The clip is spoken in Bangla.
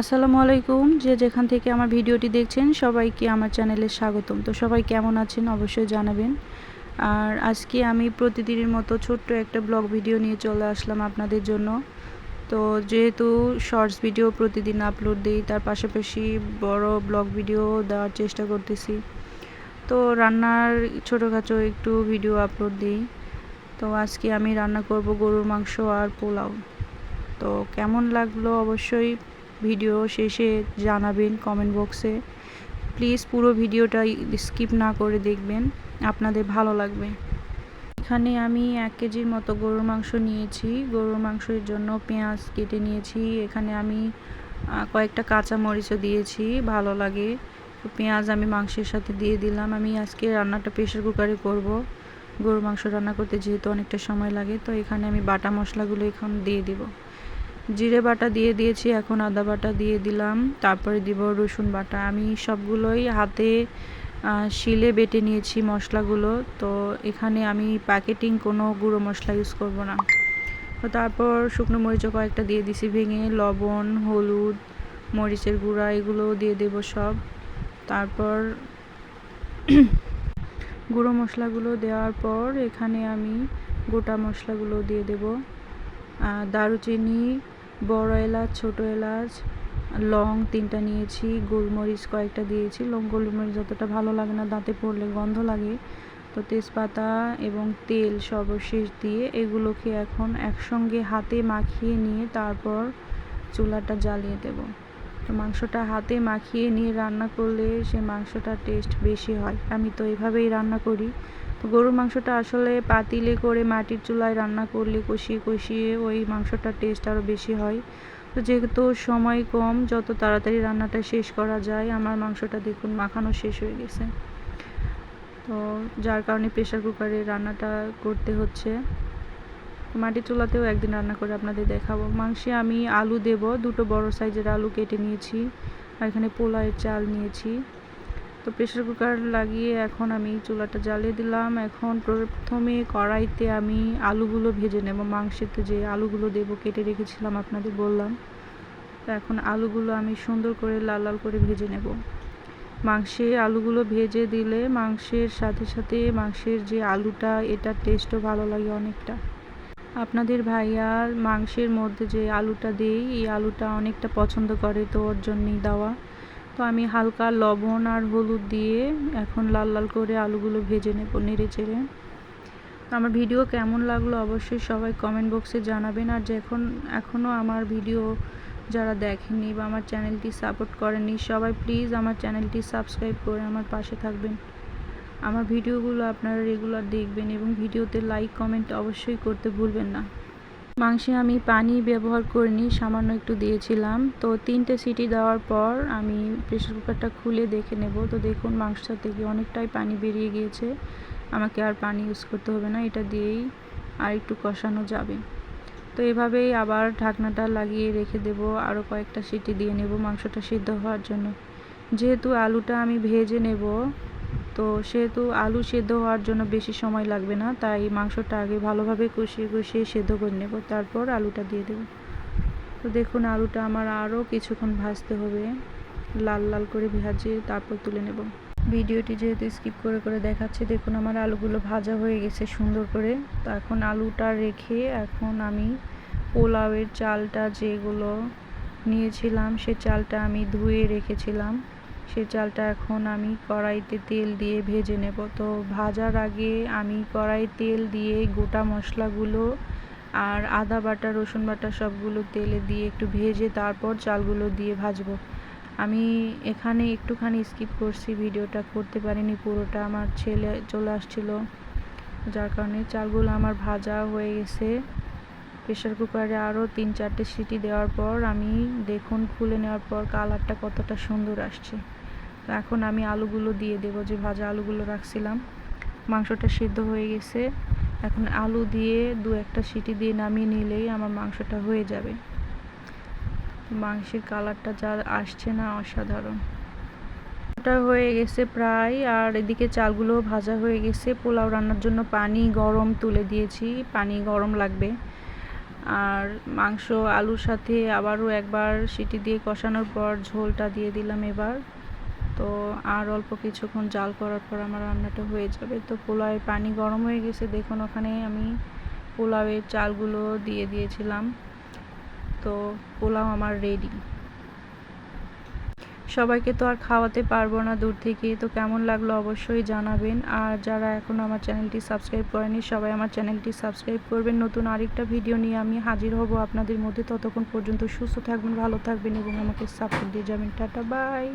আসসালামু আলাইকুম। যে যেখান থেকে আমার ভিডিওটি দেখছেন, সবাইকে আমার চ্যানেলে স্বাগতম। তো সবাই কেমন আছেন অবশ্যই জানাবেন। আর আজকে আমি প্রতিদিনের মতো ছোট্ট একটা ব্লগ ভিডিও নিয়ে চলে আসলাম আপনাদের জন্য। তো যেহেতু শর্টস ভিডিও প্রতিদিন আপলোড দিই, তার পাশাপাশি বড় ব্লগ ভিডিও দেওয়ার চেষ্টা করতেছি। তো রান্নার ছোটোখাটো একটু ভিডিও আপলোড দিই। তো আজকে আমি রান্না করব গরুর মাংস আর পোলাও। তো কেমন লাগল অবশ্যই ভিডিও শেষে জানাবেন কমেন্ট বক্সে প্লিজ পুরো ভিডিওটা স্কিপ না করে দেখবেন, আপনাদের ভালো লাগবে। এখানে আমি এক কেজির মতো গরুর মাংস নিয়েছি। গরুর মাংসের জন্য পেঁয়াজ কেটে নিয়েছি। এখানে আমি কয়েকটা কাঁচা মরিচও দিয়েছি, ভালো লাগে। পেঁয়াজ আমি মাংসের সাথে দিয়ে দিলাম। আমি আজকে রান্নাটা প্রেশার কুকারে করব। গরুর মাংস রান্না করতে যেহেতু অনেকটা সময় লাগে, তো এখানে আমি বাটা মশলাগুলো এখন দিয়ে দিব। জিরে বাটা দিয়ে দিয়েছি, এখন আদা বাটা দিয়ে দিলাম, তারপরে দিব রসুন বাটা। আমি সবগুলোই হাতে শিলে বেটে নিয়েছি মশলাগুলো, তো এখানে আমি প্যাকেটিং কোনো গুঁড়ো মশলা ইউজ করব না। তো তারপর শুকনো মরিচও কয়েকটা দিয়ে দিছি, ভেঙে লবণ, হলুদ, মরিচের গুঁড়া এগুলো দিয়ে দেব সব। তারপর গুঁড়ো মশলাগুলো দেওয়ার পর এখানে আমি গোটা মশলাগুলো দিয়ে দেব। দারুচিনি বড় এলাচ, ছোট এলাচ, লং তিনটা নিয়েছি, গোলমরিচ কয়েকটা দিয়েছি। লং গোলমরিচ যতটা ভালো লাগে না দাঁতে পড়লে গন্ধ লাগে। তো তেজপাতা এবং তেল সর্বশেষ দিয়ে এগুলোকে এখন একসঙ্গে হাতে মাখিয়ে নিয়ে তারপর চুলাটা জ্বালিয়ে দেব। তো মাংসটা হাতে মাখিয়ে নিয়ে রান্না করলে সে মাংসটার টেস্ট বেশি হয়। আমি তো এভাবেই রান্না করি। তো গরুর মাংসটা আসলে পাতিলে করে মাটির চুলায় রান্না করলে কষিয়ে কষিয়ে ওই মাংসটার টেস্ট আরও বেশি হয়। তো যেহেতু সময় কম, যত তাড়াতাড়ি রান্নাটা শেষ করা যায়, আমার মাংসটা দেখুন মাখানো শেষ হয়ে গেছে। তো যার কারণে প্রেশার কুকারে রান্নাটা করতে হচ্ছে। মাটির চুলাতেও একদিন রান্না করে আপনাদের দেখাবো। মাংসে আমি আলু দেব, দুটো বড় সাইজের আলু কেটে নিয়েছি আর এখানে পোলাওয়ের চাল নিয়েছি। তো প্রেশার কুকার লাগিয়ে এখন আমি চুলাটা জ্বালিয়ে দিলাম। এখন প্রথমে কড়াইতে আমি আলুগুলো ভেজে নেব। মাংসেতে যে আলুগুলো দেব কেটে রেখেছিলাম আপনাদের বললাম। তো এখন আলুগুলো আমি সুন্দর করে লাল লাল করে ভেজে নেব। মাংসে আলুগুলো ভেজে দিলে মাংসের সাথে সাথে মাংসের যে আলুটা এটা টেস্টও ভালো লাগে অনেকটা। আপনাদের ভাইয়া মাংসের মধ্যে যে আলুটা দেই, এই আলুটা অনেকটা পছন্দ করে তো ওর জন্যই দেওয়া। তো আমি হালকা লবণ আর হলুদ দিয়ে এখন লাল লাল করে আলুগুলো ভেজে নেব নেড়ে চেড়ে। আমার ভিডিও কেমন লাগল অবশ্যই সবাই কমেন্ট বক্সে জানাবেন। আর যখন এখনও আমার ভিডিও যারা দেখেনি বা আমার চ্যানেলটি সাপোর্ট করেননি, সবাই প্লিজ আমার চ্যানেলটি সাবস্ক্রাইব করে আমার পাশে থাকবেন। আমার ভিডিওগুলো আপনারা রেগুলার দেখবেন এবং ভিডিওতে লাইক কমেন্ট অবশ্যই করতে ভুলবেন না। মাংসে আমি পানি ব্যবহার করিনি সামান্য একটু দিয়েছিলাম। তো তিনটে সিটি দেওয়ার পর আমি প্রেশার কুকারটা খুলে দেখে নেব। তো দেখুন মাংসটা থেকে অনেকটাই পানি বেরিয়ে গিয়েছে। আমাকে আর পানি ইউজ করতে হবে না, এটা দিয়েই আর একটু কষানো যাবে। তো এভাবেই আবার ঢাকনাটা লাগিয়ে রেখে দেব। আরও কয়েকটা সিটি দিয়ে নেব মাংসটা সিদ্ধ হওয়ার জন্য। যেহেতু আলুটা আমি ভেজে নেব তো সেহেতু আলু সেদ্ধ হওয়ার জন্য বেশি সময় লাগবে না, তাই মাংসটা আগে ভালোভাবে কষিয়ে কষিয়ে সেদ্ধ করে নেব, তারপর আলুটা দিয়ে দেব। তো দেখুন, আলুটা আমার আরও কিছুক্ষণ ভাজতে হবে, লাল লাল করে ভেজে তারপর তুলে নেব। ভিডিওটি যেহেতু স্কিপ করে করে দেখাচ্ছে, দেখুন আমার আলুগুলো ভাজা হয়ে গেছে সুন্দর করে। তো এখন আলুটা রেখে এখন আমি পোলাওয়ের চালটা যেগুলো নিয়েছিলাম, সে চালটা আমি ধুয়ে রেখেছিলাম। সে চালটা এখন আমি কড়াইতে তেল দিয়ে ভেজে নেব। তো ভাজার আগে আমি কড়াই তেল দিয়ে গোটা মশলাগুলো আর আদা বাটা, রসুন বাটা সবগুলো তেলে দিয়ে একটু ভেজে তারপর চালগুলো দিয়ে ভাজবো। আমি এখানে একটুখানি স্কিপ করছি, ভিডিওটা করতে পারিনি, পুরোটা আমার ছেলে চলে আসছিল। যার কারণে চালগুলো আমার ভাজা হয়ে গেছে। প্রেশার কুকারে আরও তিন চারটে সিটি দেওয়ার পর আমি দেখুন খুলে নেওয়ার পর কালারটা কতটা সুন্দর আসছে। তো এখন আমি আলুগুলো দিয়ে দেবো, যে ভাজা আলুগুলো রাখছিলাম। মাংসটা সিদ্ধ হয়ে গেছে। এখন আলু দিয়ে দু একটা সিটি দিয়ে নামিয়ে নিলেই আমার মাংসটা হয়ে যাবে। মাংসের কালারটা যা আসছে না অসাধারণ। ওটা হয়ে গেছে প্রায়, আর এদিকে চালগুলো ভাজা হয়ে গেছে। পোলাও রান্নার জন্য পানি গরম তুলে দিয়েছি। পানি গরম লাগবে। আর মাংস, আলুর সাথে আবারও একবার সিটি দিয়ে কষানোর পর ঝোলটা দিয়ে দিলাম এবার। তো আর অল্প কিছুক্ষণ জাল করার পর আমার রান্নাটা হয়ে যাবে। তো পোলাওয়ের পানি গরম হয়ে গেছে, দেখুন ওখানে আমি পোলাওয়ের চালগুলো দিয়ে দিয়েছিলাম। তো পোলাও আমার রেডি সবাইকে তো আর খাওয়াতে পারব না দূর থেকে, তো কেমন লাগল অবশ্যই জানাবেন। আর যারা এখনও আমার চ্যানেলটি সাবস্ক্রাইব করেনি, সবাই আমার চ্যানেলটি সাবস্ক্রাইব করবেন। নতুন আরেকটা ভিডিও নিয়ে আমি হাজির হব আপনাদের মধ্যে। ততক্ষণ পর্যন্ত সুস্থ থাকবেন, ভালো থাকবেন এবং আমাকে সাপোর্ট দিয়ে যাবেন। Tata, bye.